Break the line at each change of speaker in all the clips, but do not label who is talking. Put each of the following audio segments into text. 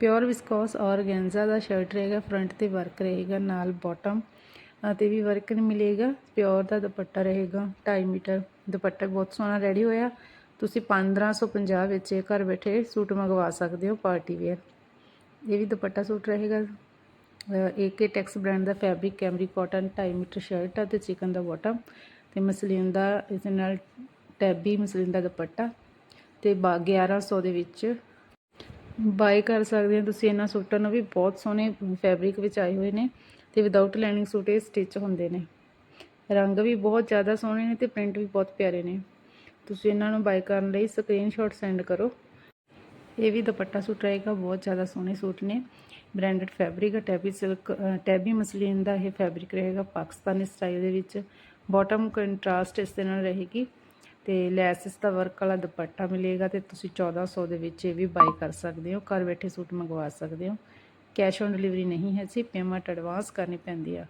Pure viscose organza ਦਾ shirt ਰਹੇਗਾ, front ਤੇ ਵਰਕ ਰਹੇਗਾ, ਨਾਲ ਬਾਟਮ ਤੇ ਵੀ ਵਰਕ ਮਿਲੇਗਾ, ਪਿਓਰ ਦਾ ਦੁਪੱਟਾ ਰਹੇਗਾ 2.5 ਮੀਟਰ ਦੁਪੱਟਾ ਬਹੁਤ ਸੋਹਣਾ ਰੈਡੀ ਹੋਇਆ। ਤੁਸੀਂ 1550 ਵਿੱਚ ਇਹ ਘਰ ਬੈਠੇ ਸੂਟ ਮੰਗਵਾ ਸਕਦੇ ਹੋ, ਪਾਰਟੀ ਵੇਅਰ। ਇਹ ਵੀ ਦੁਪੱਟਾ ਸੂਟ ਰਹੇਗਾ। ਏਕੇ ਟੈਕਸ ਬ੍ਰਾਂਡ ਦਾ fabric cambric cotton 2.5 metre shirt ਆ ਤੇ ਚਿਕਨ ਦਾ ਬਾਟਮ ਤੇ ਮਸਲੀਨ ਦਾ, ਇਸ ਦੇ ਨਾਲ ਟੈਬੀ ਮਸਲੀਨ ਦਾ ਦੁਪੱਟਾ ਤੇ 1100 ਦੇ ਵਿੱਚ ਬਾਏ ਕਰ ਸਕਦੇ ਹੋ ਤੁਸੀਂ ਇਹਨਾਂ ਸੂਟਾਂ ਨੂੰ ਵੀ, ਬਹੁਤ ਸੋਹਣੇ ਫੈਬਰਿਕ ਵਿੱਚ ਆਏ ਹੋਏ ਨੇ ਤੇ ਵਿਦਆਊਟ ਲਾਈਨਿੰਗ ਸੂਟ ਇਹ ਸਟਿਚ ਹੁੰਦੇ ਨੇ। ਰੰਗ ਵੀ ਬਹੁਤ ਜ਼ਿਆਦਾ ਸੋਹਣੇ ਨੇ ਤੇ ਪ੍ਰਿੰਟ ਵੀ ਬਹੁਤ ਪਿਆਰੇ ਨੇ। ਤੁਸੀਂ ਇਹਨਾਂ ਨੂੰ ਬਾਏ ਕਰਨ ਲਈ ਸਕਰੀਨਸ਼ਾਟ ਸੈਂਡ ਕਰੋ। ਇਹ ਵੀ ਦੁਪੱਟਾ ਸੂਟ ਰਹੇਗਾ, ਬਹੁਤ ਜ਼ਿਆਦਾ ਸੋਹਣੇ ਸੂਟ ਨੇ। ਬ੍ਰਾਂਡਡ ਫੈਬਰਿਕ ਹੈ ਟੈਬੀ ਸਿਲਕ ਟੈਬੀ ਮਸਲੀਨ ਦਾ ਇਹ ਫੈਬਰਿਕ ਰਹੇਗਾ ਪਾਕਿਸਤਾਨੀ ਸਟਾਈਲ ਦੇ ਵਿੱਚ। ਬਾਟਮ ਕੰਟਰਾਸਟ ਇਸ ਦੇ ਨਾਲ ਰਹੇਗੀ। ਤੇ ਲੈਸਿਸ ਦਾ ਵਰਕ ਵਾਲਾ ਦੁਪੱਟਾ ਮਿਲੇਗਾ ਤੇ ਤੁਸੀਂ 1400 ਦੇ ਵਿੱਚ ਇਹ ਵੀ ਬਾਈ ਕਰ ਸਕਦੇ ਹੋ, ਘਰ ਬੈਠੇ ਸੂਟ ਮੰਗਵਾ ਸਕਦੇ ਹੋ। ਕੈਸ਼ ਔਨ ਡਿਲੀਵਰੀ ਨਹੀਂ ਹੈ ਸੀ ਪੇਮੈਂਟ ਐਡਵਾਂਸ ਕਰਨੀ ਪੈਂਦੀ ਆ।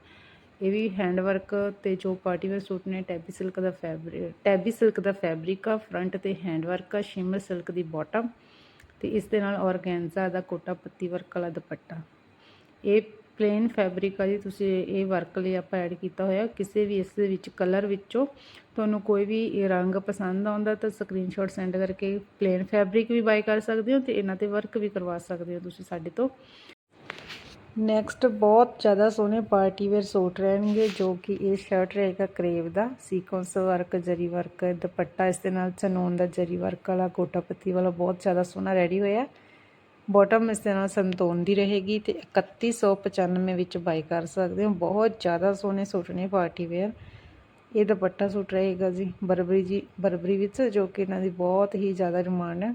ਇਹ ਵੀ ਹੈਂਡ ਵਰਕ ਤੇ ਜੋ ਪਾਰਟੀ ਵੇਅਰ ਸੂਟ ਨੇ ਟੈਬੀ ਸਿਲਕ ਦਾ ਫੈਬਰਿਕ ਟੈਬੀ ਸਿਲਕ ਦਾ ਫੈਬਰਿਕ ਆ ਫਰੰਟ ਤੇ ਹੈਂਡ ਵਰਕ ਆ ਸ਼ਿਮਰ ਸਿਲਕ ਦੀ ਬਾਟਮ ਤੇ ਇਸ ਦੇ ਨਾਲ ਔਰਗੈਂਜ਼ਾ ਦਾ ਕੋਟਾ ਪੱਤੀ ਵਰਕ ਵਾਲਾ ਦੁਪੱਟਾ। ਇਹ ਪਲੇਨ ਫੈਬਰਿਕ ਆ ਜੀ, ਤੁਸੀਂ ਇਹ ਵਰਕ ਲਈ ਆਪਾਂ ਐਡ ਕੀਤਾ ਹੋਇਆ। ਕਿਸੇ ਵੀ ਇਸ ਦੇ ਵਿੱਚ ਕਲਰ ਵਿੱਚੋਂ ਤੁਹਾਨੂੰ ਕੋਈ ਵੀ ਰੰਗ ਪਸੰਦ ਆਉਂਦਾ ਤਾਂ ਸਕਰੀਨਸ਼ਾਟ ਸੈਂਡ ਕਰਕੇ ਪਲੇਨ ਫੈਬਰਿਕ ਵੀ ਬਾਈ ਕਰ ਸਕਦੇ ਹੋ ਤੇ ਇਹਨਾਂ ਤੇ ਵਰਕ ਵੀ ਕਰਵਾ ਸਕਦੇ ਹੋ ਤੁਸੀਂ ਸਾਡੇ ਤੋਂ। ਨੈਕਸਟ ਬਹੁਤ ਜ਼ਿਆਦਾ ਸੋਹਣੇ ਪਾਰਟੀ ਵੇਅਰ ਸੂਟ ਰਹਿਣਗੇ ਜੋ ਕਿ ਇਹ ਸ਼ਰਟ ਰਹੇਗਾ ਕਰੇਵ ਦਾ ਸੀਕੁਐਂਸ ਵਰਕ ਜਰੀ ਵਰਕ ਦੁਪੱਟਾ ਇਸ ਦੇ ਨਾਲ ਚਨੂਨ ਦਾ ਜਰੀ ਵਰਕ ਵਾਲਾ, ਕੋਟਾਪਤੀ ਵਾਲਾ ਬਹੁਤ ਜ਼ਿਆਦਾ ਸੋਹਣਾ ਰੈਡੀ ਹੋਇਆ। ਬੋਟਮ ਇਸ ਤਰ੍ਹਾਂ ਸੰਤੋਨ ਦੀ ਰਹੇਗੀ ਤੇ 3195 ਵਿੱਚ ਬਾਈ ਕਰ ਸਕਦੇ ਹੋ। ਬਹੁਤ ਜ਼ਿਆਦਾ ਸੋਹਣੇ ਸੂਟ ਨੇ ਪਾਰਟੀ ਵੇਅਰ। ਇਹ ਦੁਪੱਟਾ ਸੂਟ ਰਹੇਗਾ ਜੀ ਬਰਬਰੀ ਜੀ, ਬਰਬਰੀ ਵਿੱਚ, ਜੋ ਕਿ ਇਹਨਾਂ ਦੀ ਬਹੁਤ ਹੀ ਜ਼ਿਆਦਾ ਡਿਮਾਂਡ ਹੈ।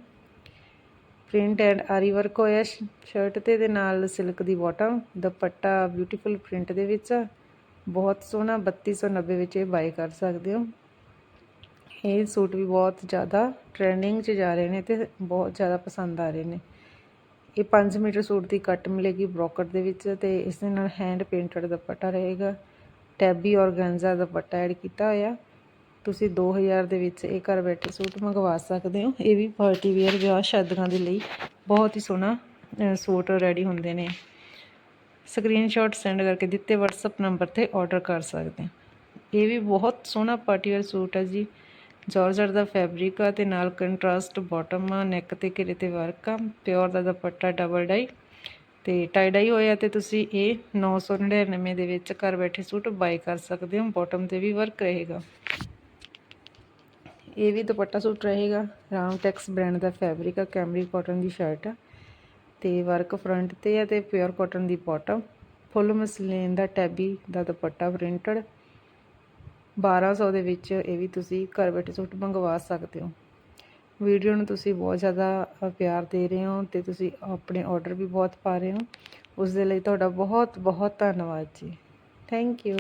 ਪ੍ਰਿੰਟ ਐਂਡ ਆਰੀ ਵਰਕ ਹੋਇਆ ਸ਼ਰਟ ਤੇ ਦੇ ਨਾਲ ਸਿਲਕ ਦੀ ਬਾਟਮ ਦੁਪੱਟਾ ਬਿਊਟੀਫੁਲ ਪ੍ਰਿੰਟ ਦੇ ਵਿੱਚ ਬਹੁਤ ਸੋਹਣਾ 3290 ਵਿੱਚ ਇਹ ਬਾਈ ਕਰ ਸਕਦੇ ਹੋ। ਇਹ ਸੂਟ ਵੀ ਬਹੁਤ ਜ਼ਿਆਦਾ ਟ੍ਰੈਂਡਿੰਗ 'ਚ ਜਾ ਰਹੇ ਨੇ ਤੇ ਬਹੁਤ ਜ਼ਿਆਦਾ ਪਸੰਦ ਆ ਰਹੇ ਨੇ। ਇਹ 5 ਮੀਟਰ ਸੂਟ ਦੀ ਕੱਟ ਮਿਲੇਗੀ ਬ੍ਰੋਕਟ ਦੇ ਵਿੱਚ ਤੇ ਇਸ ਦੇ ਨਾਲ ਹੈਂਡ ਪੇਂਟਡ ਦੁਪੱਟਾ ਰਹੇਗਾ। ਟੈਬੀ ਔਰਗੈਂਜ਼ਾ ਦੁਪੱਟਾ ਐਡ ਕੀਤਾ ਹੋਇਆ। ਤੁਸੀਂ 2000 ਦੇ ਵਿੱਚ ਇਹ ਘਰ ਬੈਠੇ ਸੂਟ ਮੰਗਵਾ ਸਕਦੇ ਹੋ। ਇਹ ਵੀ ਪਾਰਟੀ ਵੇਅਰ ਵਿਆਹ ਸ਼ਾਦੀਆਂ ਦੇ ਲਈ ਬਹੁਤ ਹੀ ਸੋਹਣਾ ਸੂਟ ਰੈਡੀ ਹੁੰਦੇ ਨੇ। ਸਕਰੀਨਸ਼ਾਟ ਸੈਂਡ ਕਰਕੇ ਦਿੱਤੇ WhatsApp ਨੰਬਰ ਤੇ ਆਰਡਰ ਕਰ ਸਕਦੇ ਹੋ। ਇਹ ਵੀ ਬਹੁਤ ਸੋਹਣਾ ਪਾਰਟੀ ਵੇਅਰ ਸੂਟ ਹੈ ਜੀ। ਜਾਰਜਟ ਦਾ ਫੈਬਰਿਕ ਆ ਤੇ ਨਾਲ ਕੰਟਰਾਸਟ ਬਾਟਮ ਆ ਨੈਕ ਤੇ ਘੇਰੇ ਤੇ ਵਰਕ ਆ, ਪਿਓਰ ਦਾ ਦੁਪੱਟਾ ਡਬਲ ਡਾਈ ਤੇ ਟਾਈ ਡਾਈ ਹੋਇਆ ਤੇ ਤੁਸੀਂ ਇਹ 999 ਦੇ ਵਿੱਚ ਘਰ ਬੈਠੇ ਸੂਟ ਬਾਈ ਕਰ ਸਕਦੇ ਹੋ ਬਾਟਮ ਤੇ ਵੀ ਵਰਕ ਰਹੇਗਾ। ਇਹ ਵੀ ਦੁਪੱਟਾ ਸੂਟ ਰਹੇਗਾ ਰਾਮ ਟੈਕਸ ਬ੍ਰਾਂਡ ਦਾ ਫੈਬਰਿਕ ਆ, ਕੈਮਰੀ ਕਾਟਨ ਦੀ ਸ਼ਰਟ ਆ ਤੇ ਵਰਕ ਫਰੰਟ ਤੇ ਆ ਤੇ ਪਿਓਰ ਕਾਟਨ ਦੀ ਬਾਟਮ ਫੁੱਲ ਮਸਲੀਨ ਦਾ ਟੈਬੀ ਦਾ ਦੁਪੱਟਾ ਪ੍ਰਿੰਟਡ 1200 ਦੇ ਵਿੱਚ ਇਹ ਵੀ ਤੁਸੀਂ ਘਰ ਬੈਠੇ ਸੂਟ ਮੰਗਵਾ ਸਕਦੇ ਹੋ। ਵੀਡੀਓ ਨੂੰ ਤੁਸੀਂ ਬਹੁਤ ਜ਼ਿਆਦਾ ਪਿਆਰ ਦੇ ਰਹੇ ਹੋ ਤੇ ਤੁਸੀਂ ਆਪਣੇ ਆਰਡਰ ਵੀ ਬਹੁਤ ਪਾ ਰਹੇ ਹੋ। ਉਸ ਦੇ ਲਈ ਤੁਹਾਡਾ ਬਹੁਤ ਬਹੁਤ ਧੰਨਵਾਦ ਜੀ। Thank you